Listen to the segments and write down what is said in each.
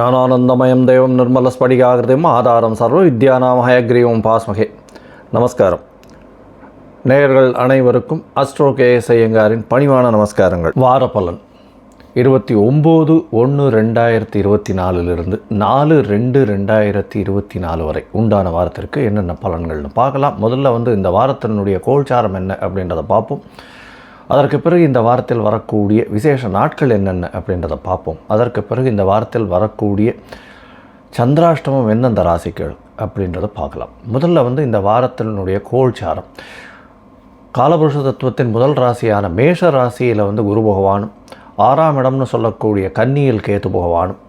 ஞானானந்தமயம் தெய்வம் நிர்மலஸ்படிகாகிருதிம் ஆதாரம் சர்வ வித்யானாம் ஹயக்ரீவம் பாஸ்மகே. நமஸ்காரம். நேயர்கள் அனைவருக்கும் அஸ்ட்ரோ கேஎஸ் ஐயங்காரின் பணிவான நமஸ்காரங்கள். வார பலன் இருபத்தி ஒம்பது ஒன்று ரெண்டாயிரத்தி இருபத்தி நாலுலேருந்து நாலு ரெண்டு ரெண்டாயிரத்தி இருபத்தி நாலு வரை உண்டான வாரத்திற்கு என்னென்ன பலன்கள்னு பார்க்கலாம். முதல்ல வந்து இந்த வாரத்தினுடைய கோல்சாரம் என்ன அப்படின்றத பார்ப்போம். அதற்கு பிறகு இந்த வாரத்தில் வரக்கூடிய விசேஷ நாட்கள் என்னென்ன அப்படின்றத பார்ப்போம். அதற்கு பிறகு இந்த வாரத்தில் வரக்கூடிய சந்திராஷ்டமம் எந்தெந்த ராசிகள் அப்படின்றத பார்க்கலாம். முதல்ல வந்து இந்த வாரத்தினுடைய கோல்சாரம். காலபுருஷ தத்துவத்தின் முதல் ராசியான மேஷ ராசியில் வந்து குரு பகவானும் ஆறாம் இடம்னு சொல்லக்கூடிய கன்னியில் கேத்து பகவானும்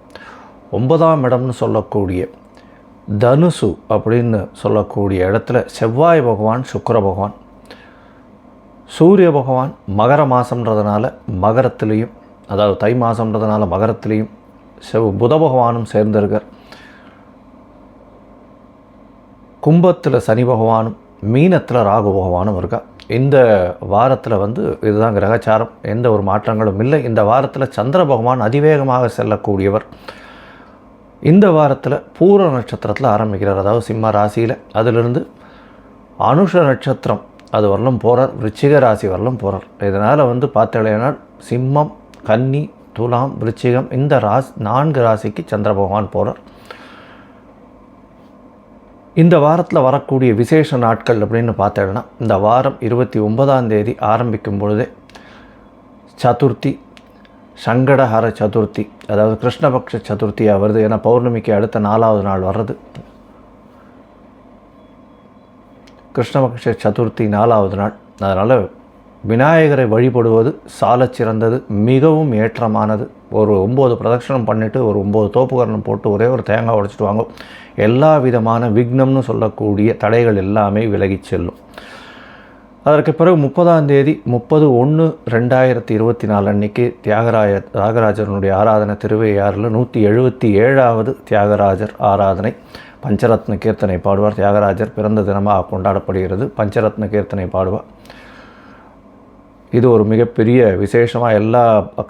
ஒன்பதாம் இடம்னு சொல்லக்கூடிய தனுசு அப்படின்னு சொல்லக்கூடிய இடத்துல செவ்வாய் பகவான் சுக்கர பகவான் சூரிய பகவான் மகர மாதம்ன்றதுனால மகரத்துலேயும் அதாவது தை மாதம்ன்றதுனால மகரத்துலேயும் செவ் புத பகவானும் சேர்ந்திருக்கார். கும்பத்தில் சனி பகவானும் மீனத்தில் ராகு பகவானும் இருக்கா. இந்த வாரத்தில் வந்து இதுதான் கிரகச்சாரம். எந்த ஒரு மாற்றங்களும் இல்லை. இந்த வாரத்தில் சந்திர பகவான் அதிவேகமாக செல்லக்கூடியவர். இந்த வாரத்தில் பூர நட்சத்திரத்தில் ஆரம்பிக்கிறார். அதாவது சிம்ம ராசியில். அதிலிருந்து அனுஷ நட்சத்திரம் அது வரலும் போகிறார் விருச்சிக ராசி வரலும் போகிறார் இதனால் வந்து பார்த்தீங்கன்னா சிம்மம் கன்னி துலாம் விருச்சிகம் இந்த ராசி நான்கு ராசிக்கு சந்திர பகவான் போகிறார் இந்த வாரத்தில் வரக்கூடிய விசேஷ நாட்கள் அப்படின்னு பார்த்தேன்னா இந்த வாரம் இருபத்தி ஒன்பதாம் தேதி ஆரம்பிக்கும் பொழுதே சதுர்த்தி சங்கடஹர சதுர்த்தி அதாவது கிருஷ்ணபக்ஷ சதுர்த்தியாக வருது. ஏன்னா பௌர்ணமிக்கு அடுத்த நாலாவது நாள் வர்றது. கிருஷ்ணபக்ஷ சதுர்த்தி நாலாவது நாள். அதனால் விநாயகரை வழிபடுவது சால சிறந்தது மிகவும் ஏற்றமானது. ஒரு ஒம்பது பிரதட்சணம் பண்ணிவிட்டு ஒரு ஒம்பது தோப்புகரணம் போட்டு ஒரே ஒரு தேங்காய் உடைச்சிட்டு வாங்க. எல்லா விதமான விக்னம்னு சொல்லக்கூடிய தடைகள் எல்லாமே விலகிச் செல்லும். அதற்கு பிறகு முப்பதாம் தேதி முப்பது ஒன்று ரெண்டாயிரத்தி இருபத்தி நாலு அன்னைக்கு தியாகராய தியாகராஜனுடைய ஆராதனை திருவையாறில் நூற்றி எழுபத்தி ஏழாவது தியாகராஜர் ஆராதனை. பஞ்சரத்ன கீர்த்தனை பாடுவார். தியாகராஜர் பிறந்த தினமாக கொண்டாடப்படுகிறது. பஞ்சரத்ன கீர்த்தனை பாடுவார். இது ஒரு மிகப்பெரிய விசேஷமாக எல்லா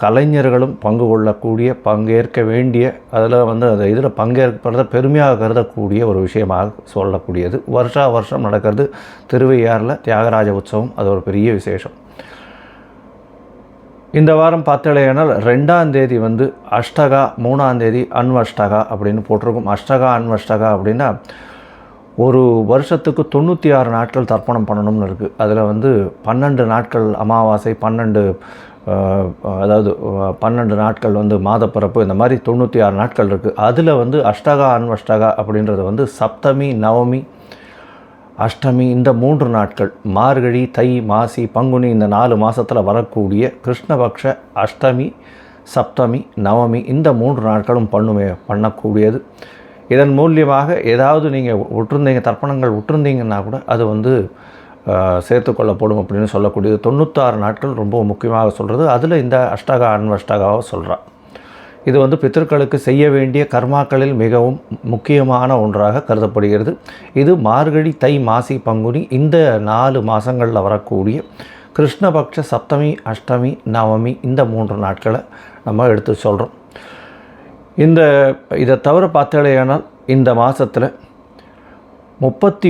கலைஞர்களும் பங்கு கொள்ளக்கூடிய பங்கேற்க வேண்டிய அதில் வந்து அந்த இதில் பங்கேற்பதை பெருமையாக கருதக்கூடிய ஒரு விஷயமாக சொல்லக்கூடியது. வருஷா வருஷம் நடக்கிறது திருவையாறில் தியாகராஜ உற்சவம். அது ஒரு பெரிய விசேஷம். இந்த வாரம் பார்த்தலையானால் ரெண்டாம் தேதி வந்து அஷ்டகா மூணாம் தேதி அன்வஷ்டகா அப்படின்னு போட்டிருக்கும். அஷ்டகா அன்வஷ்டகா அப்படின்னா ஒரு வருஷத்துக்கு தொண்ணூற்றி ஆறு நாட்கள் தர்ப்பணம் பண்ணணும்னு இருக்குது அதில் வந்து பன்னெண்டு நாட்கள் அமாவாசை பன்னெண்டு அதாவது பன்னெண்டு நாட்கள் வந்து மாதப்பிறப்பு இந்த மாதிரி தொண்ணூற்றி ஆறு நாட்கள் இருக்குது அதில் வந்து அஷ்டகா அன்வஷ்டகா அப்படின்றது வந்து சப்தமி நவமி அஷ்டமி இந்த மூன்று நாட்கள் மார்கழி தை மாசி பங்குனி இந்த நாலு மாதத்தில் வரக்கூடிய கிருஷ்ணபக்ஷ அஷ்டமி சப்தமி நவமி இந்த மூன்று நாட்களும் பண்ணுமே பண்ணக்கூடியது. இதன் மூலியமாக ஏதாவது நீங்கள் விட்டுருந்தீங்க தர்ப்பணங்கள் விட்டுருந்தீங்கன்னா கூட அது வந்து சேர்த்துக்கொள்ளப்படும் அப்படின்னு சொல்லக்கூடியது. தொண்ணூத்தாறு நாட்கள் ரொம்ப முக்கியமாக சொல்கிறது அதில் இந்த அஷ்டகா அன்வஷ்டகாவை சொல்கிறான் இது வந்து பித்தர்களுக்கு செய்ய வேண்டிய கர்மாக்களில் மிகவும் முக்கியமான ஒன்றாக கருதப்படுகிறது. இது மார்கழி தை மாசி பங்குனி இந்த நாலு மாதங்களில் வரக்கூடிய கிருஷ்ணபக்ஷ சப்தமி அஷ்டமி நவமி இந்த மூன்று நாட்களை நம்ம எடுத்து சொல்கிறோம் இந்த இதை தவிர பார்த்தாலேயானால் இந்த மாதத்தில் முப்பத்தி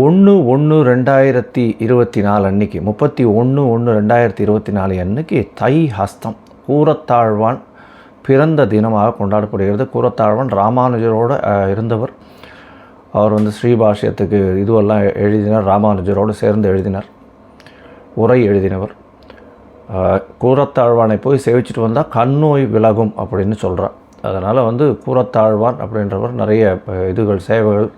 ஒன்று ஒன்று ரெண்டாயிரத்தி இருபத்தி நாலு அன்னைக்கு முப்பத்தி ஒன்று ஒன்று ரெண்டாயிரத்தி இருபத்தி நாலு அன்னைக்கு தை ஹஸ்தம் கூரத்தாழ்வான் பிறந்த தினமாக கொண்டாடப்படுகிறது. கூரத்தாழ்வான் ராமானுஜரோடு இருந்தவர். அவர் வந்து ஸ்ரீபாஷ்யத்துக்கு இதுவெல்லாம் எழுதினார். ராமானுஜரோடு சேர்ந்து எழுதினார். உரை எழுதினவர். கூரத்தாழ்வானை போய் சேவிச்சுட்டு வந்தால் கண்ணோய் விலகும் அப்படின்னு சொல்கிறார் அதனால் வந்து கூரத்தாழ்வான் அப்படின்றவர் நிறைய இதுகள் சேவைகள்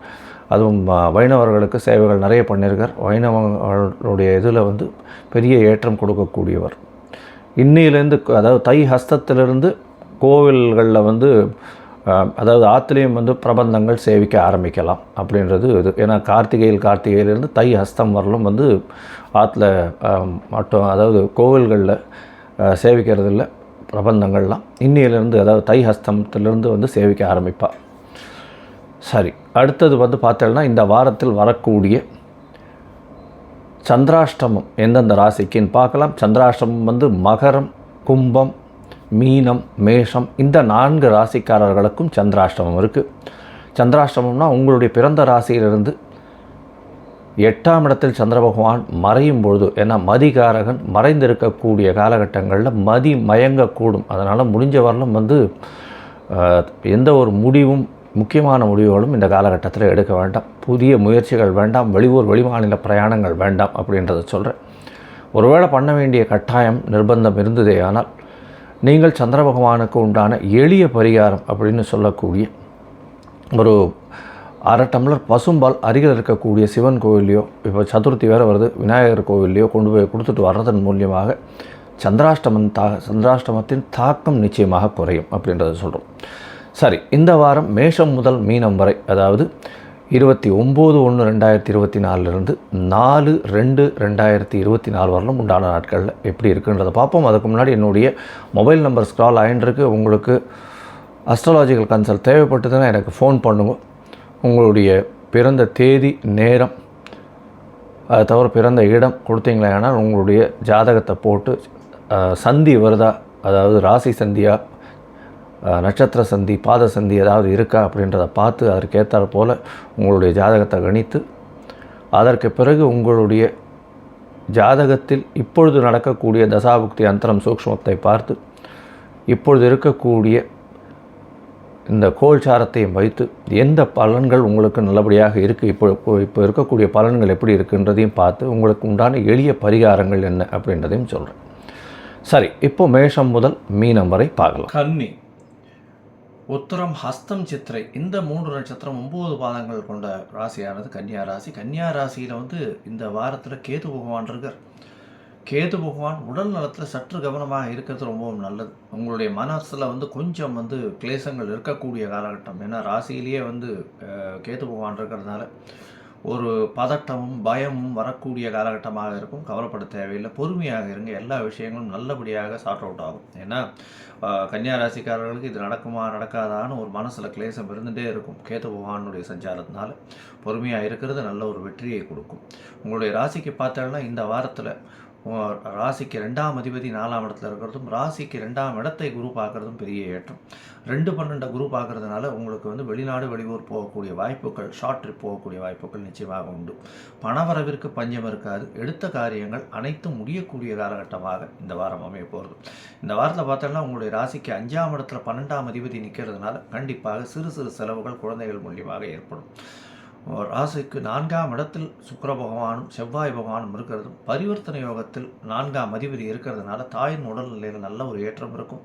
அதுவும் வைணவர்களுக்கு சேவைகள் நிறைய பண்ணியிருக்கார். வைணவர்களுடைய இதில் வந்து பெரிய ஏற்றம் கொடுக்கக்கூடியவர். இன்னிலேருந்து அதாவது தை ஹஸ்தத்திலிருந்து கோவில்களில் வந்து அதாவது ஆற்றுலேயும் வந்து பிரபந்தங்கள் சேவிக்க ஆரம்பிக்கலாம் அப்படின்றது இது. ஏன்னா கார்த்திகையில் கார்த்திகையிலேருந்து தை ஹஸ்தம் வரலும் வந்து ஆற்றுல மட்டும் அதாவது கோவில்களில் சேவிக்கிறது இல்லை பிரபந்தங்கள்லாம். இன்னியிலேருந்து அதாவது தை ஹஸ்தத்திலிருந்து வந்து சேவிக்க ஆரம்பிப்பாள் சரி அடுத்தது வந்து பார்த்தோம்னா இந்த வாரத்தில் வரக்கூடிய சந்திராஷ்டமம் எந்தெந்த ராசிக்குன்னு பார்க்கலாம். சந்திராஷ்டமம் வந்து மகரம் கும்பம் மீனம் மேஷம் இந்த நான்கு ராசிக்காரர்களுக்கும் சந்திராஷ்டமம் இருக்குது சந்திராஷ்டமம்னா உங்களுடைய பிறந்த ராசியிலிருந்து எட்டாம் இடத்தில் சந்திர பகவான் மறையும் பொழுது ஏன்னா மதிகாரகன் மறைந்திருக்கக்கூடிய காலகட்டங்களில் மதி மயங்கக்கூடும். அதனால் முடிஞ்ச வரலும் வந்து எந்த ஒரு முடிவும் முக்கியமான முடிவுகளும் இந்த காலகட்டத்தில் எடுக்க வேண்டாம். புதிய முயற்சிகள் வேண்டாம் வெளியூர் வெளிமாநில பிரயாணங்கள் வேண்டாம் அப்படின்றத சொல்கிறேன் ஒருவேளை பண்ண வேண்டிய கட்டாயம் நிர்பந்தம் இருந்ததே ஆனால் நீங்கள் சந்திர பகவானுக்கு உண்டான எளிய பரிகாரம் அப்படின்னு சொல்லக்கூடிய ஒரு அரை டம்ளர் பசும்பால் அருகில் இருக்கக்கூடிய சிவன் கோவில்லையோ இப்போ சதுர்த்தி வேறு வருது விநாயகர் கோவில்லையோ கொண்டு போய் கொடுத்துட்டு வர்றதன் மூலியமாக சந்திராஷ்டமன் தா சந்திராஷ்டமத்தின் தாக்கம் நிச்சயமாக குறையும் அப்படின்றத சொல்கிறோம் சரி இந்த வாரம் மேஷம் முதல் மீனம் வரை அதாவது இருபத்தி ஒம்பது ஒன்று ரெண்டாயிரத்தி இருபத்தி நாலுலேருந்து நாலு ரெண்டு ரெண்டாயிரத்தி இருபத்தி நாலு வரலும் உண்டான நாட்களில் எப்படி இருக்குன்றதை பார்ப்போம். அதுக்கு முன்னாடி என்னுடைய மொபைல் நம்பர் ஸ்க்ரால் ஆயின்றிருக்கு உங்களுக்கு அஸ்ட்ராலாஜிக்கல் கன்சல்ட் தேவைப்பட்டதுன்னா எனக்கு ஃபோன் பண்ணுங்க. உங்களுடைய பிறந்த தேதி நேரம் அதை தவிர பிறந்த இடம் கொடுத்தீங்களேனா உங்களுடைய ஜாதகத்தை போட்டு சந்தி வருதா? அதாவது ராசி சந்தியாக நட்சத்திர சந்தி பாத சந்தி ஏதாவது இருக்கா அப்படின்றத பார்த்து அதற்கேற்றாற் போல் உங்களுடைய ஜாதகத்தை கணித்து அதற்கு பிறகு உங்களுடைய ஜாதகத்தில் இப்பொழுது நடக்கக்கூடிய தசாபுக்தி அந்தரம் சூக்ஷ்மத்தை பார்த்து இப்பொழுது இருக்கக்கூடிய இந்த கோல்சாரத்தையும் வைத்து எந்த பலன்கள் உங்களுக்கு நல்லபடியாக இருக்குது இப்போ இப்போ- இப்போ இருக்கக்கூடிய பலன்கள் எப்படி இருக்குன்றதையும் பார்த்து உங்களுக்கு உண்டான எளிய பரிகாரங்கள் என்ன அப்படின்றதையும் சொல்கிறேன் சரி இப்போ மேஷம் முதல் மீனம் வரை பார்க்கலாம். கன்னி. உத்தரம் ஹஸ்தம் சித்திரை இந்த மூன்று நட்சத்திரம் ஒம்பது பாதங்கள் கொண்ட ராசியானது கன்னியா ராசி. கன்னியா ராசியில் வந்து இந்த வாரத்தில் கேது பகவான் இருக்கார். கேது பகவான் உடல் நலத்தில் சற்று கவனமாக இருக்கிறது ரொம்பவும் நல்லது. உங்களுடைய மனசில் வந்து கொஞ்சம் வந்து கிளேசங்கள் இருக்கக்கூடிய காலகட்டம். ஏன்னா ராசியிலேயே வந்து கேது பகவான் இருக்கிறதுனால ஒரு பதட்டமும் பயமும் வரக்கூடிய காலகட்டமாக இருக்கும். கவலைப்பட தேவையில்லை. பொறுமையாக இருங்க. எல்லா விஷயங்களும் நல்லபடியாக சார்ட் அவுட் ஆகும். ஏன்னா அஹ், கன்னியா ராசிக்காரர்களுக்கு இது நடக்குமா நடக்காதான்னு ஒரு மனசில் கிளேசம் இருந்துகிட்டே இருக்கும். கேத்து பகவானுடைய சஞ்சாரத்தினால. பொறுமையாக இருக்கிறது நல்ல ஒரு வெற்றியை கொடுக்கும். உங்களுடைய ராசிக்கு பார்த்தோம்னா இந்த வாரத்தில் ராசிக்கு ரெண்டாம் அதிபதி நாலாம் இடத்துல இருக்கிறதும் ராசிக்கு ரெண்டாம் இடத்தை குரு பார்க்குறதும் பெரிய ஏற்றம். ரெண்டு பன்னெண்டை குரு பார்க்கறதுனால உங்களுக்கு வந்து வெளிநாடு வெளியூர் போகக்கூடிய வாய்ப்புகள் ஷார்ட் ட்ரிப் போகக்கூடிய வாய்ப்புகள் நிச்சயமாக உண்டு. பணவரவிற்கு பஞ்சம் இருக்காது. எடுத்த காரியங்கள் அனைத்தும் முடியக்கூடிய காலகட்டமாக இந்த வாரம் அமைய போகிறது. இந்த வாரத்தில் பார்த்தோம்னா உங்களுடைய ராசிக்கு அஞ்சாம் இடத்துல பன்னெண்டாம் அதிபதி நிற்கிறதுனால கண்டிப்பாக சிறு சிறு செலவுகள் குழந்தைகள் மூலியமாக ஏற்படும். ராசிக்கு நான்காம் இடத்தில் சுக்கர பகவானும் செவ்வாய் பகவானும் இருக்கிறதும் பரிவர்த்தனை யோகத்தில் நான்காம் அதிபதி இருக்கிறதுனால தாயின் உடல்நிலையில் நல்ல ஒரு ஏற்றம் இருக்கும்.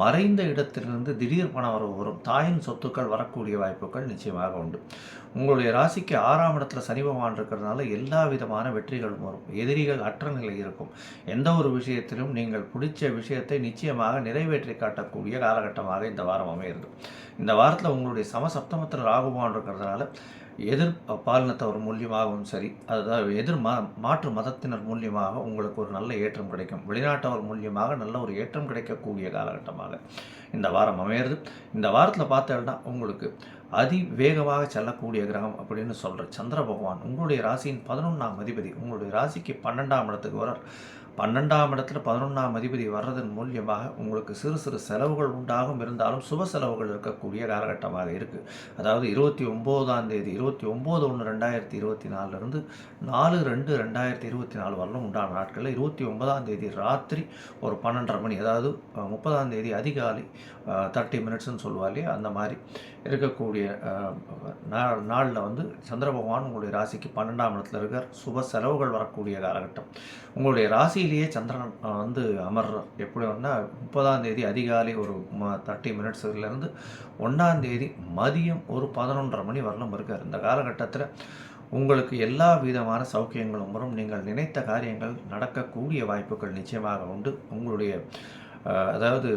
மறைந்த இடத்திலிருந்து திடீர் பணம் வரவு வரும். தாயின் சொத்துக்கள் வரக்கூடிய வாய்ப்புகள் நிச்சயமாக உண்டு. உங்களுடைய ராசிக்கு ஆறாம் இடத்துல சனி பகவான் இருக்கிறதுனால எல்லா விதமான வெற்றிகளும் வரும். எதிரிகள் அற்ற நிலை இருக்கும். எந்த ஒரு விஷயத்திலும் நீங்கள் பிடிச்ச விஷயத்தை நிச்சயமாக நிறைவேற்றி காட்டக்கூடிய காலகட்டமாக இந்த வாரம் அமைகிறது இந்த வாரத்தில் உங்களுடைய சமசப்தமத்தில் ராகுபான் இருக்கிறதுனால எதிர் பாலினத்தவர் மூலியமாகவும் சரி அதாவது எதிர் மா மாற்று மதத்தினர் மூலியமாக உங்களுக்கு ஒரு நல்ல ஏற்றம் கிடைக்கும். வெளிநாட்டவர் மூலியமாக நல்ல ஒரு ஏற்றம் கிடைக்கக்கூடிய காலகட்டமாக இந்த வாரம் அமையிறது. இந்த வாரத்தில் பார்த்தோம்னா உங்களுக்கு அதிவேகமாக செல்லக்கூடிய கிரகம் அப்படின்னு சொல்கிற சந்திர பகவான் உங்களுடைய ராசியின் பதினொன்றாம் அதிபதி உங்களுடைய ராசிக்கு பன்னெண்டாம் இடத்துக்கு வரார் பன்னெண்டாம் இடத்துல பதினொன்றாம் அதிபதி வர்றதன் மூலியமாக உங்களுக்கு சிறு சிறு செலவுகள் உண்டாகும். இருந்தாலும் சுப செலவுகள் இருக்கக்கூடிய காலகட்டமாக இருக்குது அதாவது இருபத்தி ஒம்போதாம் தேதி இருபத்தி ஒம்பது ஒன்று ரெண்டாயிரத்தி இருபத்தி நாலுலேருந்து நாலு ரெண்டு ரெண்டாயிரத்தி இருபத்தி நாலு வரலும் உண்டான நாட்களில் இருபத்தி ஒன்பதாம் தேதி ராத்திரி ஒரு பன்னெண்டரை மணி அதாவது முப்பதாம் தேதி அதிகாலை தேர்ட்டி மினிட்ஸ்னு சொல்லுவா இல்லையா? அந்த மாதிரி இருக்கக்கூடிய நா- நாளில் வந்து சந்திர பகவான் உங்களுடைய ராசிக்கு பன்னெண்டாம் இடத்துல இருக்கார். சுப செலவுகள் வரக்கூடிய காலகட்டம். உங்களுடைய ராசி ராசியிலேயே சந்திரன் வந்து அமர்றார். எப்படி வந்தால் முப்பதாம் தேதி அதிகாலை ஒரு தேர்ட்டி மினிட்ஸ்லேருந்து ஒன்றாம் தேதி மதியம் ஒரு பதினொன்றரை மணி வரலும் இருக்கார். இந்த காலகட்டத்தில் உங்களுக்கு எல்லா விதமான சௌக்கியங்களும் வரும். நீங்கள் நினைத்த காரியங்கள் நடக்கக்கூடிய வாய்ப்புகள் நிச்சயமாக உண்டு. உங்களுடைய அதாவது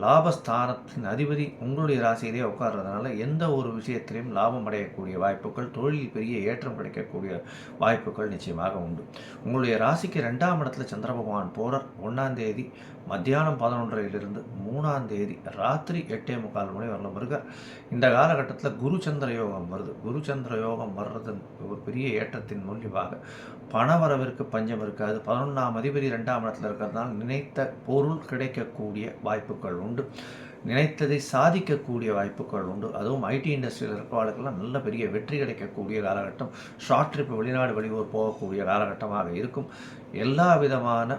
லாபஸ்தானத்தின் அதிபதி உங்களுடைய ராசியிலே உட்கார்றதுனால எந்த ஒரு விஷயத்திலையும் லாபம் அடையக்கூடிய வாய்ப்புகள் தொழிலில் பெரிய ஏற்றம் கிடைக்கக்கூடிய வாய்ப்புகள் நிச்சயமாக உண்டு. உங்களுடைய ராசிக்கு ரெண்டாம் இடத்துல சந்திர பகவான் போகிறார் ஒன்றாம் தேதி மத்தியானம் பதினொன்றையிலிருந்து மூணாம் தேதி ராத்திரி எட்டே முக்கால் மணி வரலாம். இருக்கார் இந்த காலகட்டத்தில் குரு சந்திர யோகம் வருது. குரு சந்திர யோகம் வர்றது ஒரு பெரிய ஏற்றத்தின் மூலியமாக பணவரவிற்கு பஞ்சம் இருக்காது. பதினொன்றாம் அதிபதி ரெண்டாம் இடத்துல இருக்கிறதுனால நினைத்த பொருள் கிடைக்கக்கூடிய வாய்ப்புகள் உண்டு. நினைத்ததை சாதிக்கக்கூடிய வாய்ப்புகள் உண்டு. அதுவும் ஐடி இண்டஸ்ட்ரியில் இருக்கிறவர்களுக்கெல்லாம் நல்ல பெரிய வெற்றி கிடைக்கக்கூடிய காலகட்டம். ஷார்ட் ட்ரிப் வெளிநாடு வெளியூர் போகக்கூடிய காலகட்டமாக இருக்கும். எல்லா விதமான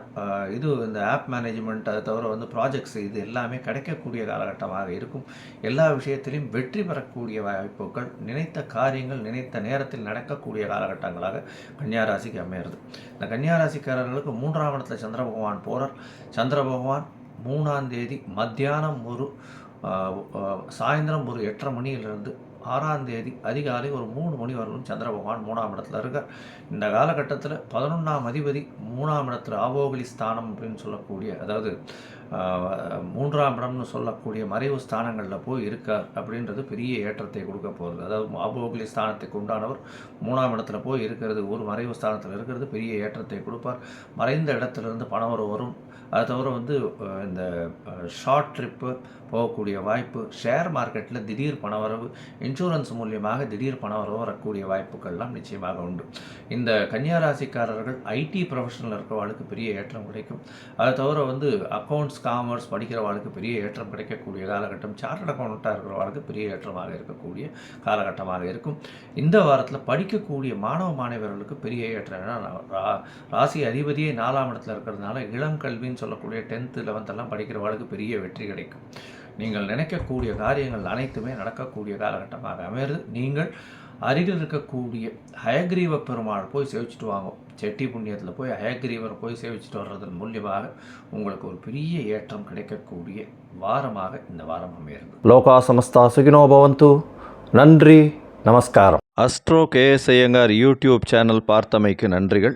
இது இந்த ஆப் மேனேஜ்மெண்ட் அதை தவிர வந்து ப்ராஜெக்ட்ஸ் இது எல்லாமே கிடைக்கக்கூடிய காலகட்டமாக இருக்கும். எல்லா விஷயத்திலையும் வெற்றி பெறக்கூடிய வாய்ப்புகள் நினைத்த காரியங்கள் நினைத்த நேரத்தில் நடக்கக்கூடிய காலகட்டங்களாக கன்னியாராசிக்கு அமையிறது. இந்த கன்னியாராசிக்காரர்களுக்கு மூன்றாம் இடத்துல சந்திர பகவான் போகிறார் சந்திர பகவான் மூணாந்தேதி மத்தியானம் ஒரு சாயந்தரம் ஒரு எட்டரை மணியிலிருந்து ஆறாம் தேதி அதிகாலை ஒரு மூணு மணி வரலும் சந்திர பகவான் மூணாம் இடத்துல இருக்கார். இந்த காலகட்டத்தில் பதினொன்றாம் அதிபதி மூணாம் இடத்துல ஆபோகலி ஸ்தானம் அப்படின்னு சொல்லக்கூடிய அதாவது மூன்றாம் இடம்னு சொல்லக்கூடிய மறைவு ஸ்தானங்களில் போய் இருக்கார் அப்படின்றது பெரிய ஏற்றத்தை கொடுக்க போகிறது அதாவது ஆபோகலி ஸ்தானத்துக்கு உண்டானவர் மூணாம் இடத்துல போய் இருக்கிறது ஒரு மறைவு ஸ்தானத்தில் இருக்கிறது பெரிய ஏற்றத்தை கொடுப்பார். மறைந்த இடத்துலேருந்து பணம் வரும். அது தவிர வந்து இந்த ஷார்ட் ட்ரிப்பு போகக்கூடிய வாய்ப்பு ஷேர் மார்க்கெட்டில் திடீர் பணவரவு இன்சூரன்ஸ் மூலியமாக திடீர் பணவரவு வரக்கூடிய வாய்ப்புகள்லாம் நிச்சயமாக உண்டு. இந்த கன்னியாராசிக்காரர்கள் ஐடி ப்ரொஃபஷனில் இருக்கிறவாளுக்கு பெரிய ஏற்றம் கிடைக்கும். அதை தவிர வந்து அக்கௌண்ட்ஸ் காமர்ஸ் படிக்கிறவாளுக்கு பெரிய ஏற்றம் கிடைக்கக்கூடிய காலகட்டம் சார்ட் அக்கௌண்ட்டாக இருக்கிறவாளுக்கு பெரிய ஏற்றமாக இருக்கக்கூடிய காலகட்டமாக இருக்கும். இந்த வாரத்தில் படிக்கக்கூடிய மாணவ மாணவர்களுக்கு பெரிய ஏற்றம். ஏன்னா ரா- ராசி அதிபதியே நாலாம் இடத்துல இருக்கிறதுனால இளம் கல்வின்னு சொல்லக்கூடிய டென்த்து லெவன்த்தெல்லாம் படிக்கிறவாளுக்கு பெரிய வெற்றி கிடைக்கும். நீங்கள் நினைக்கக்கூடிய காரியங்கள் அனைத்துமே நடக்கக்கூடிய காலகட்டமாக அமையிறது. நீங்கள் அருகில் இருக்கக்கூடிய ஹயக்ரீவ பெருமாள் போய் சேவிச்சுட்டு வாங்க. செட்டி புண்ணியத்தில் போய் ஹயக்ரீவர் போய் சேவிச்சுட்டு வர்றதன் மூலியமாக உங்களுக்கு ஒரு பெரிய ஏற்றம் கிடைக்கக்கூடிய வாரமாக இந்த வாரம் அமையிறது. லோகா சமஸ்தா சுகினோ பவந்து. நன்றி நமஸ்காரம். Astro KS Iyengar YouTube channel பார்த்தமைக்கு நன்றிகள்.